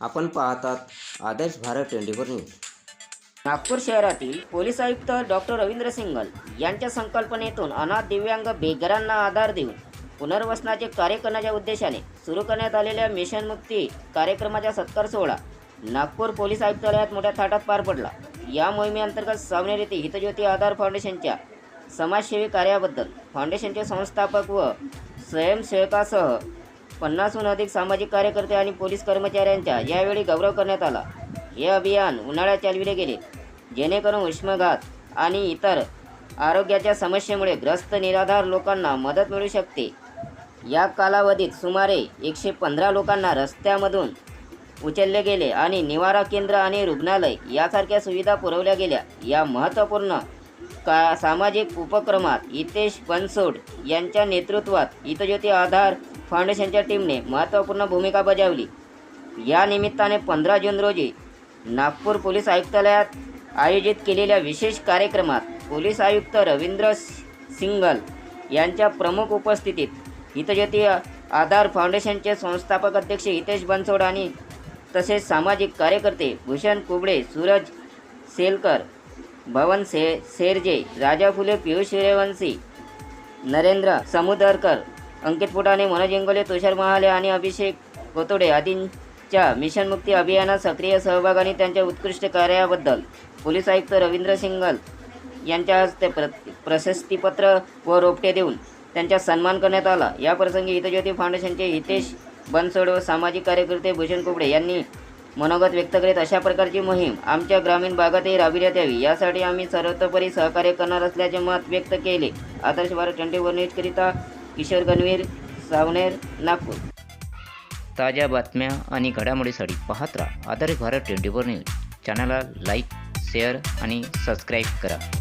आपण पाहतात Adarsh Bharat twenty four news. Nagpur शहरातील पोलीस आयुक्त डॉक्टर रवींद्र सिंगल यांच्या संकल्पनेतून अनाथ दिव्यांग बेघरांना आधार देऊन पुनर्वसनाचे कार्य करण्याच्या उद्देशाने सुरू करण्यात आलेल्या मिशन मुक्ती कार्यक्रमाचा सत्कार सोहळा नागपूर पोलीस आयुक्तालयात मोठ्या थाटात पार पडला. या मोहिमेअंतर्गत सावनेर येथे हितज्योती आधार फाउंडेशनच्या समाजसेवी कार्याबद्दल फाउंडेशनचे संस्थापक व स्वयंसेवकासह पन्नासहून अधिक सामाजिक कार्यकर्ते आणि पोलीस कर्मचाऱ्यांचा यावेळी गौरव करण्यात आला. हे अभियान उन्हाळ्यात चालविले गेले. जेणेकरून उष्माघात आणि इतर आरोग्याच्या समस्येमुळे ग्रस्त निराधार लोकांना मदत मिळू शकते. या कालावधीत सुमारे एकशे पंधरा लोकांना रस्त्यामधून उचलले गेले आणि निवारा केंद्र आणि रुग्णालय यासारख्या सुविधा पुरवल्या गेल्या. या महत्त्वपूर्ण का सामाजिक उपक्रमात हितेश बनसोड यांच्या नेतृत्वात हितज्योती आधार फाउंडेशनच्या टीमने महत्त्वपूर्ण भूमिका बजावली. या निमित्ताने पंधरा जून रोजी नागपूर पोलीस आयुक्तालयात आयोजित केलेल्या विशेष कार्यक्रमात पोलीस आयुक्त रवींद्र सिंगल यांच्या प्रमुख उपस्थितीत हितज्योती आधार फाउंडेशनचे संस्थापक अध्यक्ष हितेश बनसोड आणि तसेच सामाजिक कार्यकर्ते भूषण कुबडे सूरज सेलकर भवन से सेरजे राजा फुले पियुष सूर्यवंशी नरेंद्र समुदरकर अंकित पुटाणे मनोज इंगोले तुषार महाले आणि अभिषेक कोतोडे आदींच्या मिशन मुक्ती अभियानात सक्रिय सहभाग आणि त्यांच्या उत्कृष्ट कार्याबद्दल पोलीस आयुक्त रवींद्र सिंगल यांच्या हस्ते प्र प्रशस्तीपत्र व रोपटे देऊन त्यांचा सन्मान करण्यात आला. या प्रसंगी हितज्योती फाउंडेशनचे हितेश बनसोड व सामाजिक कार्यकर्ते भूषण कुबडे यांनी मनोगत व्यक्त करीत अशा प्रकारची मोहीम आमच्या ग्रामीण भागातही राबविण्यात यावी. यासाठी आम्ही सर्वतोपरी सहकार्य करणार असल्याचे मत व्यक्त केले. आदर्श भारत ट्वेंटी न्यूजकरिता किशोर गणवीर सावनेर नागपूर. ताज्या बातम्या आणि घडामोडीसाठी पाहत राहा. Adarsh Bharat twenty four news. चॅनलला लाईक शेअर आणि सबस्क्राईब करा.